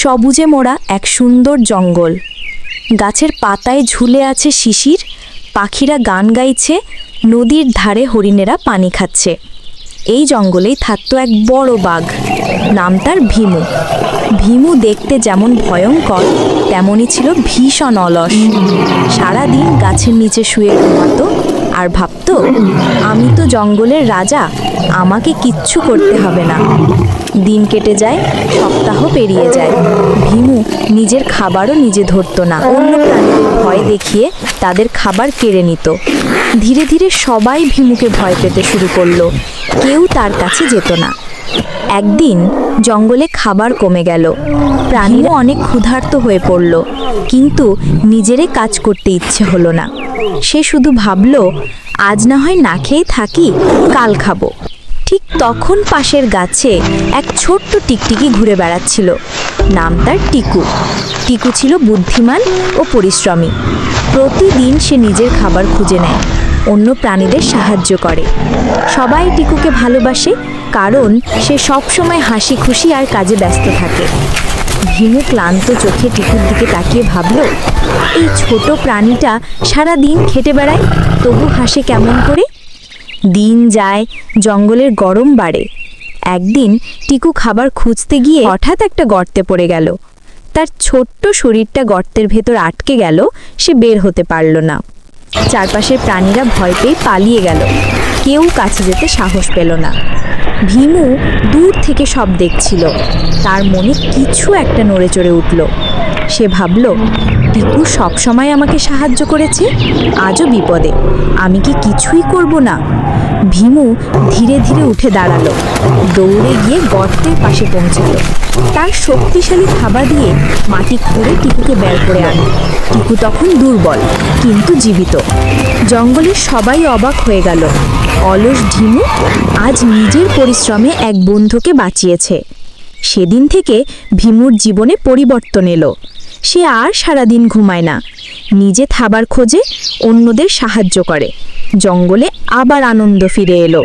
সবুজে মোড়া এক সুন্দর জঙ্গল। গাছের পাতায় ঝুলে আছে শিশির, পাখিরা গান গাইছে, নদীর ধারে হরিণেরা পানি খাচ্ছে। এই জঙ্গলেই থাকতো এক বড় বাঘ, নাম তার ভীমু। ভীমু দেখতে যেমন ভয়ঙ্কর, তেমনই ছিল ভীষণ অলস। সারাদিন গাছের নিচে শুয়ে ঘুমাতো আর ভাবতো, আমি তো জঙ্গলের রাজা, আমাকে কিচ্ছু করতে হবে না। দিন কেটে যায়, সপ্তাহ পেরিয়ে যায়। ভীমু নিজের খাবারও নিজে ধরতো না। অন্য প্রাণীদের ভয় দেখিয়ে তাদের খাবার কেড়ে নিত। ধীরে ধীরে সবাই ভীমুকে ভয় পেতে শুরু করল। কেউ তার কাছে যেত না। একদিন জঙ্গলে খাবার কমে গেল। প্রাণীরা অনেক ক্ষুধার্ত হয়ে পড়ল, কিন্তু নিজেরে কাজ করতে ইচ্ছে হলো না। সে শুধু ভাবল, আজ না হয় না খেয়ে থাকি, কাল খাব। ঠিক তখন পাশের গাছে এক ছোট্ট টিকটিকি ঘুরে বেড়াচ্ছিল। নাম তার টিকু। টিকু ছিল বুদ্ধিমান ও পরিশ্রমী। প্রতিদিন সে নিজের খাবার খুঁজে নেয়, অন্য প্রাণীদের সাহায্য করে। সবাই টিকুকে ভালোবাসে, কারণ সে সবসময় হাসি খুশি আর কাজে ব্যস্ত থাকে। ভীমু ক্লান্ত চোখে টিকুর দিকে তাকিয়ে ভাবল এই ছোট প্রাণীটা সারা দিন খেটে বেড়ায়? তবু হাসে কেমন করে? দিন যায়, জঙ্গলের গরম বাড়ে। একদিন টিকু খাবার খুঁজতে গিয়ে হঠাৎ একটা গর্তে পড়ে গেল। তার ছোট্ট শরীরটা গর্তের ভেতর আটকে গেল, সে বের হতে পারল না। চারপাশের প্রাণীরা ভয় পেয়ে পালিয়ে গেল। কেউ কাছে যেতে সাহস পেল না। ভীমু দূর থেকে সব দেখছিল। তার মনে কিছু একটা নড়ে চড়ে উঠল। সে ভাবল টিকু সবসময় আমাকে সাহায্য করেছে, আজও বিপদে। আমি কি কিছুই করব না? ভীমু ধীরে ধীরে উঠে দাঁড়াল, দৌড়ে গিয়ে গর্তের পাশে পৌঁছালো। তার শক্তিশালী থাবা দিয়ে মাটি খুঁড়ে টিকুকে বের করে আনে টিকু তখন দুর্বল, কিন্তু জীবিত। জঙ্গলের সবাই অবাক হয়ে গেল। অলস ঢিমু আজ নিজের পরিশ্রমে এক বন্ধুকে বাঁচিয়েছে। সেদিন থেকে ভীমুর জীবনে পরিবর্তন এলো। সে আর সারাদিন ঘুমায় না। নিজে খাবার খোঁজে অন্যদের সাহায্য করে। জঙ্গলে আবার আনন্দ ফিরে এলো।